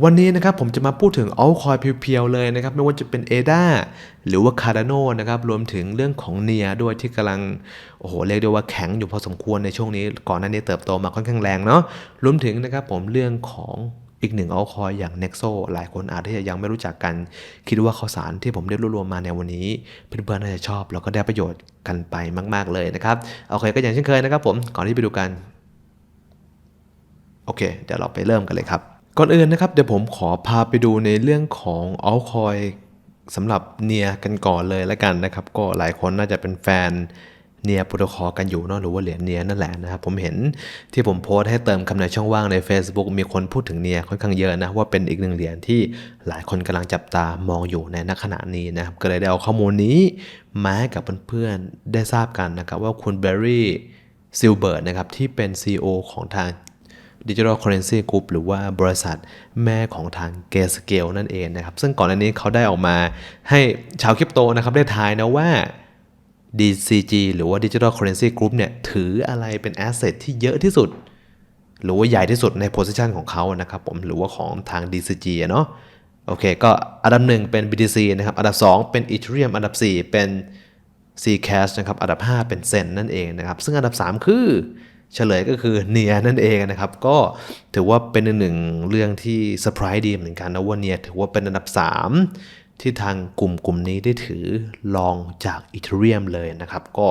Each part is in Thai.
วันนี้นะครับผมจะมาพูดถึงเอาคอยเพียวๆเลยนะครับไม่ว่าจะเป็น ADA หรือว่า Cardano นะครับรวมถึงเรื่องของเนียด้วยที่กำลังโอ้โหเรียกได้ว่าแข็งอยู่พอสมควรในช่วงนี้ ก่อนหน้านี้เติบโตมาค่อนข้างแรงเนาะรวมถึงนะครับผมเรื่องของอีกหนึ่งเอาคอยอย่าง Nexo หลายคนอาจจะยังไม่รู้จักกัน คิดว่าข่าวสารที่ผมได้รวบรวมมาในวันนี้ เพื่อนๆน่าจะชอบแล้วก็ได้ประโยชน์กันไปมาก ๆเลยนะครับโอเคก็อย่างเช่นเคยนะครับผมก่อนที่ไปดูกันโอเคเดี๋ยวเราไปเริ่มกันเลยครับ ก่อนอื่นนะครับเดี๋ยวผมขอพาไปดูในเรื่องของอัลคอยสำหรับเนียกันก่อนเลยละกันนะครับ ก็หลายคนน่าจะเป็นแฟนเนียโปรโตคอลกันอยู่เนอะหรือว่าเหรียญเนียนั่นแหละนะครับ ผมเห็นที่ผมโพสต์ให้เติมคำในช่องว่างใน Facebook มีคนพูดถึงเนียค่อนข้างเยอะนะ ว่าเป็นอีกหนึ่งเหรียญที่หลายคนกำลังจับตามองอยู่ในณขณะนี้นะครับ ก็เลยได้เอาข้อมูลนี้มาให้กับเพื่อนๆได้ทราบกันนะครับ ว่าคุณเบอร์รี่ซิลเบิร์ดนะครับที่เป็น CEO ของทาง Digital Currency Group หรือว่าบริษัทแม่ของทาง g a y Scale นั่นเองนะครับ ซึ่งก่อนหน้านี้เขาได้ออกมาให้ชาวคริปโตนะครับได้ทายนะว่า DCG หรือว่า Digital Currency Group เนี่ยถืออะไรเป็น asset ที่เยอะที่สุด หรือว่าใหญ่ที่สุดใน position ของเขานะครับผมหรือว่าของทาง DCG เนาะโอเค ก็อันดับหนึ่งเป็น BTC นะครับ อันดับ 2 เป็น Ethereum อันดับ 4 เป็น Zcash นะครับ อันดับ 5 เป็น Zen นั่นเองนะครับ ซึ่งอันดับ 3 คือ เฉลยก็คือเนียนั่นเองนะครับ ก็ถือว่าเป็นหนึ่งเรื่องที่เซอร์ไพรส์ดีเหมือนกันนะว่าเนียถือว่าเป็นอันดับ 3 ที่ทางกลุ่มกลุ่มนี้ได้ถือลองจากอีเทเรียมเลยนะครับ ก็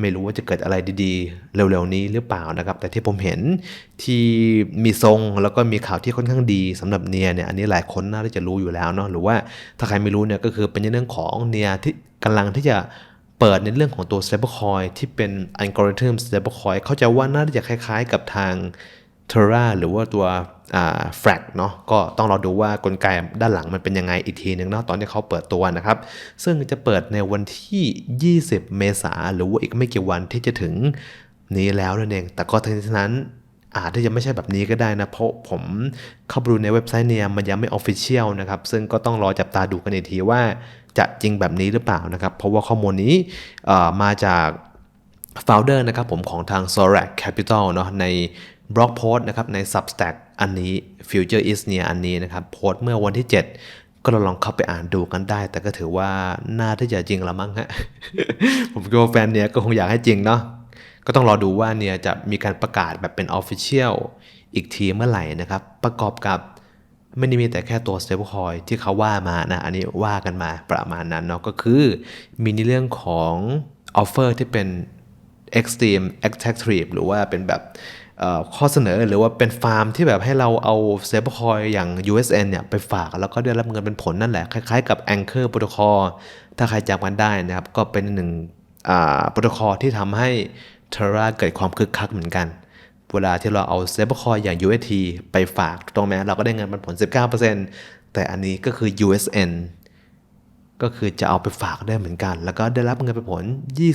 ไม่รู้ว่าจะเกิดอะไรดีๆ เร็วๆนี้หรือเปล่านะครับ แต่ที่ผมเห็นที่มีทรงแล้วก็มีข่าวที่ค่อนข้างดีสำหรับเนียเนี่ยอันนี้หลายคนน่าจะรู้อยู่แล้วเนาะหรือว่าถ้าใครไม่รู้เนี่ยก็คือเป็นเรื่องของเนียที่กำลังที่จะ เปิดในเรื่องของตัว stablecoin ที่เป็นอัลกอริทึม stablecoin เข้าใจว่าน่าจะคล้ายๆ กับทาง Terra หรือว่าตัวอ่า Frac เนาะก็ต้องรอดูว่ากลไกด้านหลังมันเป็นยังไงอีกทีหนึ่งเนาะตอนที่เขาเปิดตัวนะครับ ซึ่งจะเปิดในวันที่ 20 เมษาหรือว่าอีกไม่กี่วันที่จะถึงนี้แล้วนั่นเอง แต่ก็ทั้งนี้ทั้งนั้นอาจจะยังไม่ใช่แบบนี้ก็ได้นะ เพราะผมเข้าไปดูในเว็บไซต์เนี่ยมันยังไม่ออฟฟิเชียลนะครับ ซึ่งก็ต้องรอจับตาดูกันอีกทีว่า จะจริงแบบนี้หรือเปล่านะครับ เพราะว่าข้อมูลนี้มาจาก founder นะครับผมของทาง Sorac Capital เนาะในบล็อกโพสต์นะครับใน Substack อันนี้ Future is near อันนี้นะครับโพสต์เมื่อวันที่ 7 ก็ลองเข้าไปอ่านดูกันได้ แต่ก็ถือว่าน่าที่จะจริงละมั้งฮะ ผมคิดว่าแฟนเนี่ยก็คงอยากให้จริงเนาะก็ต้องรอดูว่าเนี่ยจะมีการประกาศแบบเป็น Official อีกทีเมื่อไหร่นะครับ ประกอบกับ ไม่ได้มีแต่แค่ตัว stablecoin ที่เขาว่ามานะ อันนี้ว่ากันมาประมาณนั้นเนาะก็คือมีในเรื่องของ offer ที่เป็น extreme attractive หรือว่าเป็นแบบข้อเสนอหรือว่าเป็นฟาร์มที่แบบให้เราเอา stablecoin อย่าง USN เนี่ยไปฝากแล้วก็ได้รับเงินเป็นผลนั่นแหละ คล้ายๆกับ Anchor Protocol ถ้าใครจำกันได้นะครับ ก็เป็นหนึ่งโปรโตคอลที่ทำให้ Terra เกิดความคึกคักเหมือนกัน เวลาที่เราเอา stablecoin อย่าง UST ไปฝากถูกต้องไหมเราก็ได้เงินปันผล 19%แต่อันนี้ก็คือ USN ก็คือจะเอาไปฝากได้เหมือนกัน แล้วก็ได้รับเงินปันผล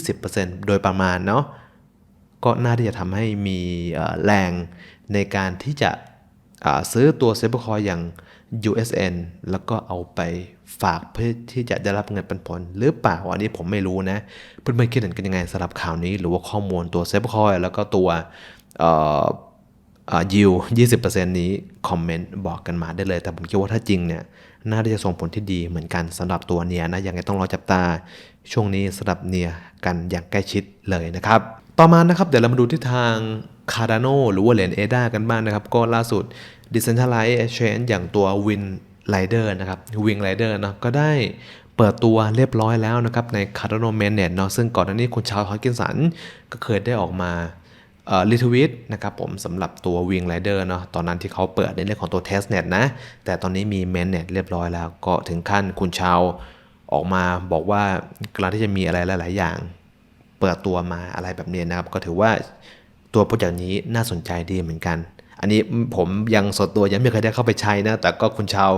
20%โดยประมาณเนาะก็น่าที่จะทำให้มีแรงในการที่จะซื้อตัว stablecoin อย่าง USN แล้วก็เอาไปฝากเพื่อที่จะได้รับเงินปันผลหรือเปล่าอันนี้ผมไม่รู้นะ เพื่อนๆคิดเห็นกันยังไงสำหรับข่าวนี้ หรือว่าข้อมูลตัว stablecoin แล้วก็ตัว เอ่ออ่า yield 20%นี้คอมเมนต์บอกกันมาได้เลย แต่ผมคิดว่าถ้าจริงเนี่ย น่าจะส่งผลที่ดีเหมือนกันสำหรับตัวเนียนะยังไงต้องรอจับตา ช่วงนี้สำหรับเนียกันอย่างใกล้ชิดเลยนะครับ ต่อมานะครับเดี๋ยวเรามาดูที่ทาง Cardano หรือว่าเหรียญ ADA กันบ้างนะครับ ก็ล่าสุด Decentralized Exchange อย่างตัว Win Rider นะครับ Wing Rider เนาะก็ได้เปิดตัวเรียบร้อยแล้วนะครับใน Cardano Mainnet เนาะซึ่งก่อนหน้านี้คุณชาวฮอตกินสันก็เคยได้ออกมา รีทวิตนะครับผมสำหรับตัว Wing Rider เนาะตอนนั้นที่เขาเปิดในเรื่องของตัว Testnet นะ แต่ตอนนี้มี Mainnet เรียบร้อยแล้ว ก็ถึงขั้นคุณชาวออกมาบอกว่ากำลังที่จะมีอะไรหลาย ๆ อย่าง เปิดตัวมาอะไรแบบนี้นะครับ ก็ถือว่าตัวโปรเจกต์นี้น่าสนใจดีเหมือนกัน อันนี้ผมยังสดตัวยังไม่เคยได้เข้าไปใช้นะ แต่ก็คุณชาว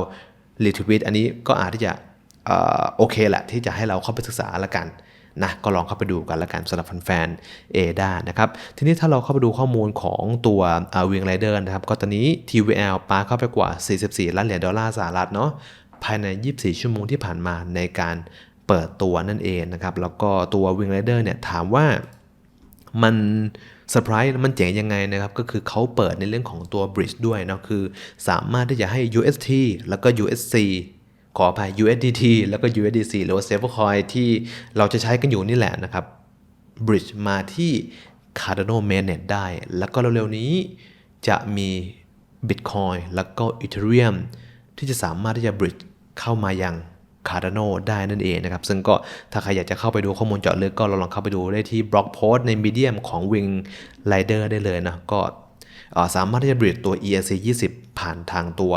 รีทวิตอันนี้ก็อาจที่จะโอเคแหละที่จะให้เราเข้าไปศึกษาละกัน นะก็ลองเข้าไปดูกันละกันสำหรับแฟนๆเอดานะครับทีนี้ถ้าเราเข้าไปดูข้อมูลของตัววิงไรเดอร์นะครับก็ตอนนี้ TVL ปาเข้าไปกว่า 44 ล้านเหรียญดอลลาร์สหรัฐเนาะภายใน 24 ชั่วโมงที่ผ่านมาในการเปิดตัวนั่นเองนะครับแล้วก็ตัว Wing Rider เนี่ยถามว่ามันเซอร์ไพรส์มันเจ๋งยังไงนะครับ ก็คือเขาเปิดในเรื่องของตัว bridge ด้วยเนาะคือสามารถที่จะให้ UST แล้วก็ USC ขออภัย USDT แล้วก็ USDC หรือว่า stablecoin ที่เราจะใช้กันอยู่นี่แหละนะครับ bridge มาที่ Cardano mainnet ได้ แล้วก็เร็วๆนี้จะมี Bitcoin แล้วก็ Ethereum ที่จะสามารถที่จะ bridge เข้ามายัง Cardano ได้นั่นเองนะครับ ซึ่งก็ถ้าใครอยากจะเข้าไปดูข้อมูลเจาะลึกก็ลองเข้าไปดูได้ที่บล็อกโพสใน Medium ของ Wing Rider ได้เลยนะ ก็สามารถที่จะ bridge ตัว ERC 20 ผ่านทางตัว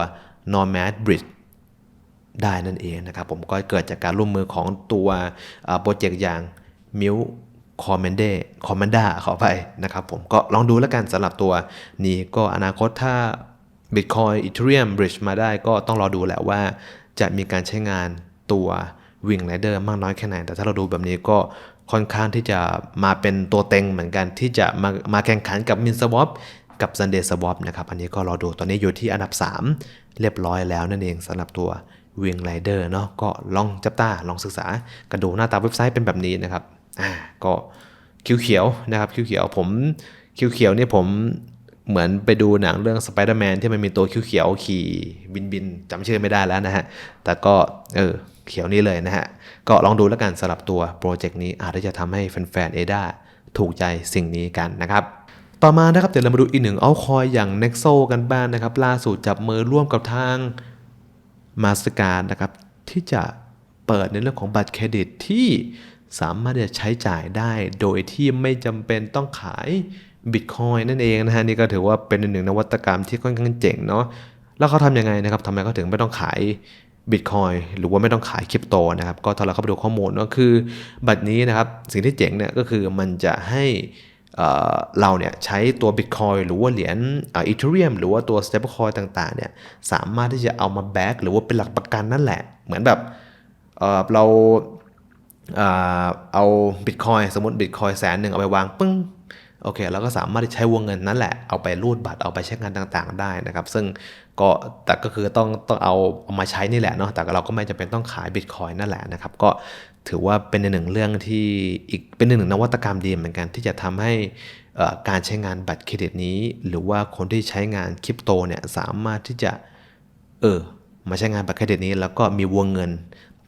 Nomad Bridge ได้นั่นเองนะครับ ผมก็เกิดจากการร่วมมือของตัวโปรเจกต์อย่างมิวคอมเมนเดคอมเมนด้าขอไปนะครับผมก็ลองดูแล้วกันสำหรับตัวนี้ก็อนาคตถ้า Bitcoin Ethereum Bridge มาได้ก็ต้องรอดูแหละว่าจะมีการใช้งานตัว Wing Rider มากน้อยแค่ไหน แต่ถ้าเราดูแบบนี้ก็ค่อนข้างที่จะมาเป็นตัวเต็งเหมือนกันที่จะมามาแข่งขันกับ Min Swap กับ Sunday Swap นะครับ อันนี้ก็รอดูตอนนี้อยู่ที่อันดับ 3 เรียบร้อยแล้วนั่นเองสำหรับตัว Wing Rider เนาะก็ลองจับตาลองศึกษากระดูหน้าตาเว็บไซต์เป็นแบบนี้นะครับอ่าก็คิวเขียวนะครับคิวเขียวผมคิวเขียวนี่ผมเหมือนไปดูหนังเรื่อง Spider-Man ที่มันมีตัวคิวเขียวขี่บินบินจำชื่อไม่ได้แล้วนะฮะ แต่ก็เออเขียวนี้เลยนะฮะ ก็ลองดูแล้วกันสำหรับตัวโปรเจกต์นี้อาจจะทำให้แฟนๆเอดาถูกใจสิ่งนี้กันนะครับต่อมานะครับเดี๋ยวเรามาดูอีกหนึ่งเอาคอยอย่าง Nexo กันบ้างนะครับ ล่าสุดจับมือร่วมกับทาง มาสการนะครับ ที่จะเปิดในเรื่องของบัตรเครดิตที่สามารถจะใช้จ่ายได้โดยที่ไม่จำเป็นต้องขายบิตคอยนั่นเองนะฮะนี่ก็ถือว่าเป็นหนึ่งนวัตกรรมที่ค่อนข้างเจ๋งเนาะแล้วเขาทำยังไงนะครับทำไมเขาถึงไม่ต้องขายบิตคอยหรือว่าไม่ต้องขายคริปโตนะครับ ก็ถ้าเราเข้าไปดูข้อมูลก็คือ บัตรนี้นะครับ สิ่งที่เจ๋งเนี่ยก็คือมันจะให้ เเราเนี่ยใช้ตัว Bitcoin หรือว่าเหรียญอีเทเรียมหรือว่าตัว stablecoin ต่างๆเนี่ยสามารถที่จะเอามาแบ็กหรือว่าเป็นหลักประกันนั่นแหละ เหมือนแบบเเราเอ่อเอา Bitcoin สมมติ Bitcoin แสนหนึ่งเอาไปวางปึ้ง โอเคเราก็สามารถใช้วงเงินนั้นแหละเอาไปรูดบัตรเอาไปใช้งานต่างๆ ได้นะครับ ซึ่งก็แต่ก็คือต้องต้องเอาเอามาใช้นี่แหละเนาะแต่เราก็ไม่จำเป็นต้องขาย Bitcoin นั่นแหละนะครับ ก็ถือว่าเป็นหนึ่งเรื่องที่อีกเป็นหนึ่งนวัตกรรมดีเหมือนกัน ที่จะทำให้การใช้งานบัตรเครดิตนี้ หรือว่าคนที่ใช้งานคริปโตเนี่ยสามารถที่จะเออมาใช้งานบัตรเครดิตนี้ แล้วก็มีวงเงิน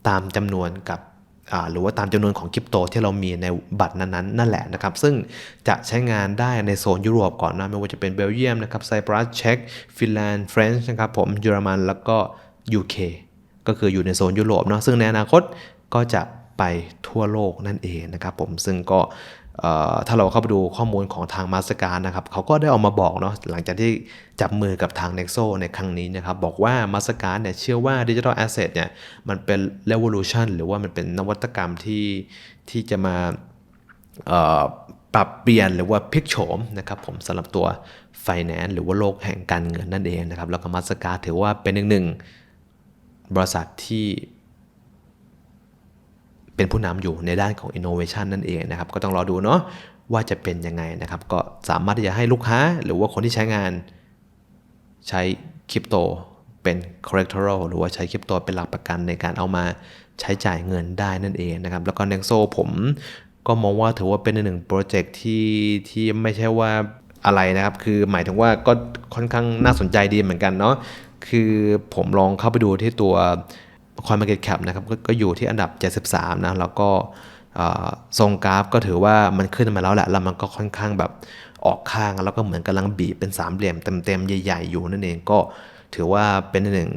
ตามจำนวนกับ หรือว่าตามจำนวนของคริปโตที่เรามีในบัตรนั้นๆนั่นแหละนะครับ ซึ่งจะใช้งานได้ในโซนยุโรปก่อนนะไม่ว่าจะเป็นเบลเยียมนะครับไซปรัสเช็กฟินแลนด์เฟรนช์นะครับผมเยอรมันแล้วก็ UK ก็คืออยู่ในโซนยุโรปเนาะซึ่งในอนาคตก็จะไปทั่วโลกนั่นเองนะครับผมซึ่งก็ ถ้าเราเข้าไปดูข้อมูลของทางมาสการนะครับเขาก็ได้ออกมาบอกเนาะหลังจากที่จับมือกับทาง Nexo ในครั้งนี้นะครับบอกว่ามาสการเนี่ยเชื่อว่า Digital Asset เนี่ยมันเป็น revolution หรือว่ามันเป็นนวัตกรรมที่ที่จะมาปรับเปลี่ยนหรือว่าพลิกโฉมนะครับผมสำหรับตัว Finance หรือว่าโลกแห่งการเงินนั่นเองนะครับแล้วก็มาสการถือว่าเป็นหนึ่งหนึ่งบริษัทที่ เป็นผู้นำอยู่ในด้านของ Innovation นั่นเองนะครับ ก็ต้องรอดูเนาะว่าจะเป็นยังไงนะครับ ก็สามารถที่จะให้ลูกค้าหรือว่าคนที่ใช้งานใช้คริปโตเป็น collateral หรือว่าใช้คริปโตเป็นหลักประกันในการเอามาใช้จ่ายเงินได้นั่นเองนะครับ แล้วก็ Nexo ผมก็มองว่าถือว่าเป็นหนึ่งโปรเจกต์ที่ที่ไม่ใช่ว่าอะไรนะครับ คือหมายถึงว่าก็ค่อนข้างน่าสนใจดีเหมือนกันเนาะคือผมลองเข้าไปดูที่ตัว Coin Market Cap นะครับกก็อยู่ที่อันดับ 73 นะ แล้วก็ทรงกราฟก็ถือว่ามันขึ้นมาแล้วแหละ แล้วมันก็ค่อนข้างแบบออกข้าง แล้วก็เหมือนกำลังบีบเป็นสามเหลี่ยมเต็มๆ ใหญ่ ๆ อยู่นั่นเองก็ถือว่าเป็นหนึ่ง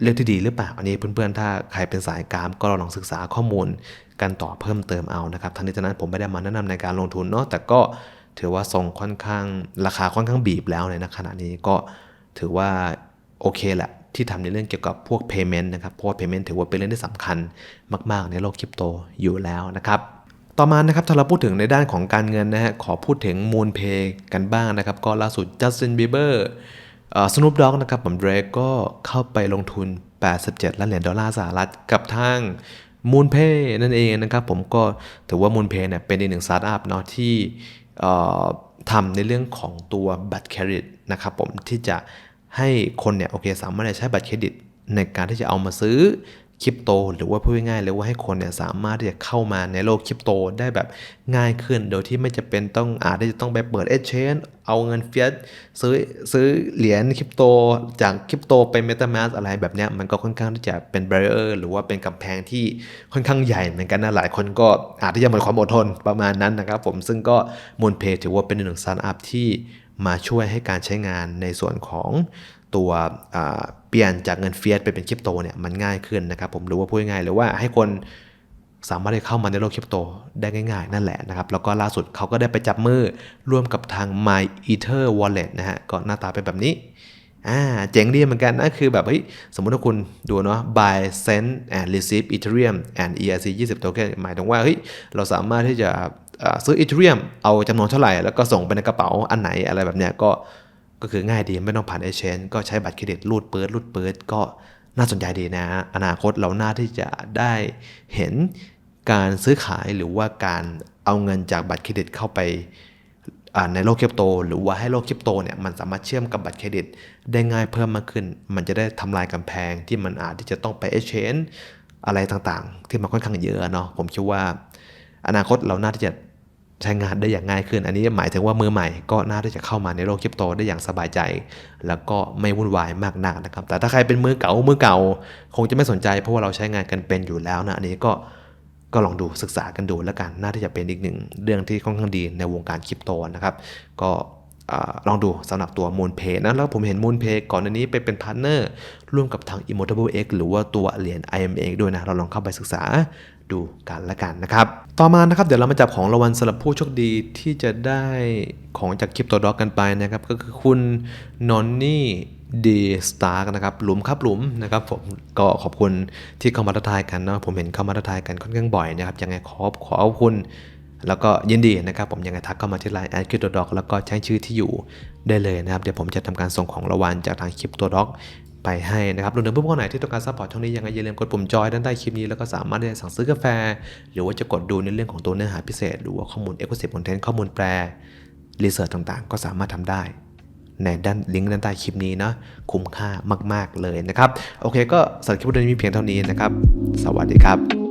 เรื่องที่ดีหรือเปล่า อันนี้เพื่อนๆ ถ้าใครเป็นสายกราฟก็ลองศึกษาข้อมูลกันต่อเพิ่มเติมเอานะครับทั้งนี้ทั้งนั้นผมไม่ได้มาแนะนำในการลงทุนเนาะแต่ก็ถือว่าทรงค่อนข้างราคาค่อนข้างบีบแล้วในขณะนี้ก็ถือว่าโอเคแหละ ที่ทำในเรื่องเกี่ยวกับพวก payment นะครับ เพราะว่า payment ถือว่าเป็นเรื่องที่สำคัญมาก ๆ ในโลกคริปโตอยู่แล้วนะครับ ต่อมานะครับถ้าเราพูดถึงในด้านของการเงินนะฮะขอพูดถึง Moonpay กันบ้างนะครับ ก็ล่าสุด Justin Bieber สนุปด็อกนะครับผมเดรกก็เข้าไปลงทุน 87 ล้านเหรียญดอลลาร์สหรัฐกับทาง Moonpay นั่นเองนะครับผมก็ถือว่า Moonpay เนี่ยเป็นอีกหนึ่งสตาร์ทอัพเนาะที่ทำในเรื่องของตัวบัตรเครดิตนะครับผมที่จะ ให้คนเนี่ยโอเคสามารถใช้บัตรเครดิตในการที่จะเอามาซื้อคริปโต หรือว่าพูดง่ายๆเลยว่าให้คนเนี่ยสามารถที่จะเข้ามาในโลกคริปโตได้แบบง่ายขึ้น โดยที่ไม่จะเป็นต้องอาจจะต้องไปเปิด exchange เอาเงินเฟียสซื้อซื้อเหรียญคริปโต จากคริปโตไป MetaMask อะไรแบบเนี้ยมันก็ค่อนข้างที่จะเป็น barrier หรือว่าเป็นกำแพงที่ค่อนข้างใหญ่เหมือนกันนะหลายคนก็อาจจะยังหมดความอดทนประมาณนั้นนะครับผมซึ่งก็มูลเพจถือว่าเป็นหนึ่งสตาร์ทอัพที่ มาช่วยให้การใช้งานในส่วนของตัวเปลี่ยนจากเงินเฟียสไปเป็นคริปโตเนี่ยมันง่ายขึ้นนะครับผมหรือว่าพูดง่ายๆหรือว่าให้คนสามารถที่เข้ามาในโลกคริปโตได้ง่ายๆ นั่นแหละนะครับ แล้วก็ล่าสุดเขาก็ได้ไปจับมือร่วมกับทาง My Ether Wallet นะฮะก็หน้าตาเป็นแบบนี้อ่าเจ๋งดีเหมือนกันนะคือแบบเฮ้ยสมมุติว่าคุณดูเนาะ buy send and receive Ethereum and ERC 20 token หมายถึงว่าเฮ้ยเราสามารถที่จะ ซื้อ Ethereum เอาจำนวนเท่าไหร่ แล้วก็ส่งไปในกระเป๋าอันไหนอะไรแบบเนี้ยก็ก็คือง่ายดีไม่ต้องผ่าน exchange ก็ใช้บัตรเครดิตรูดเปิดรูดเปิดก็น่าสนใจดีนะฮะอนาคตเราน่าที่จะได้เห็นการซื้อขายหรือว่าการเอาเงินจากบัตรเครดิตเข้าไปในโลกคริปโต หรือว่าให้โลกคริปโตเนี่ยมันสามารถเชื่อมกับบัตรเครดิต ได้ง่ายเพิ่มมากขึ้น มันจะได้ทำลายกำแพงที่มันอาจที่จะต้องไป exchange อะไรต่างๆ ที่มันค่อนข้างเยอะเนาะผมคิดว่า อนาคตเราน่าที่จะ ใช้งานได้อย่างง่ายขึ้น อันนี้หมายถึงว่ามือใหม่ก็น่าที่จะเข้ามาในโลกคริปโตได้อย่างสบายใจ แล้วก็ไม่วุ่นวายมากนักนะครับ แต่ถ้าใครเป็นมือเก่ามือเก่า คงจะไม่สนใจเพราะว่าเราใช้งานกันเป็นอยู่แล้วนะอันนี้ก็ก็ลองดูศึกษากันดูแล้วกันน่าที่จะเป็นอีกหนึ่งเรื่องที่ค่อนข้างดีในวงการคริปโตนะครับ ก็ลองดูสำหรับตัวมูลเพนะแล้วผมเห็นมูลเพก่อนอันนี้ไปเป็นพาร์ทเนอร์ร่วมกับทาง Immutable X หรือว่าตัวเหรียญ IMX ด้วยนะ เราลองเข้าไปศึกษาดูกันละกันนะครับ ต่อมานะครับเดี๋ยวเรามาจับของรางวัลสำหรับผู้โชคดีที่จะได้ของจากคริปโตด็อกกันไปนะครับ ก็คือคุณนอนนี่ดีสตาร์นะครับหลุมครับหลุมนะครับผมก็ขอบคุณที่เข้ามาทักทายกันเนาะผมเห็นเข้ามาทักทายกันค่อนข้างบ่อยนะครับยังไงขอขอขอบคุณ แล้วก็ยินดีนะครับ ผมยังไงทักเข้ามาที่ไลน์แอดคริปโตด็อกแล้วก็แจ้งชื่อที่อยู่ได้เลยนะครับ เดี๋ยวผมจะทำการส่งของรางวัลจากทางคริปโตด็อก ไปให้นะครับรวมถึงผู้คนไหนที่ต้องการซัพพอร์ตช่องนี้ยังไงอย่าลืมกดปุ่มจอยด้านใต้คลิปนี้แล้วก็สามารถที่จะสั่งซื้อกาแฟ หรือว่าจะกดดูในเรื่องของตัวเนื้อหาพิเศษ หรือว่าข้อมูล e x c l u s i v e Content ข้อมูลแปลรีเสิร์ชต่างๆ ก็สามารถทำได้ในด้านลิงก์ด้านใต้คลิปนี้นะคุ้มค่ามาก ๆเลยนะครับ โอเคก็สำหรับคลิปวิดีโอนี้มีเพียงเท่านี้นะครับ สวัสดีครับ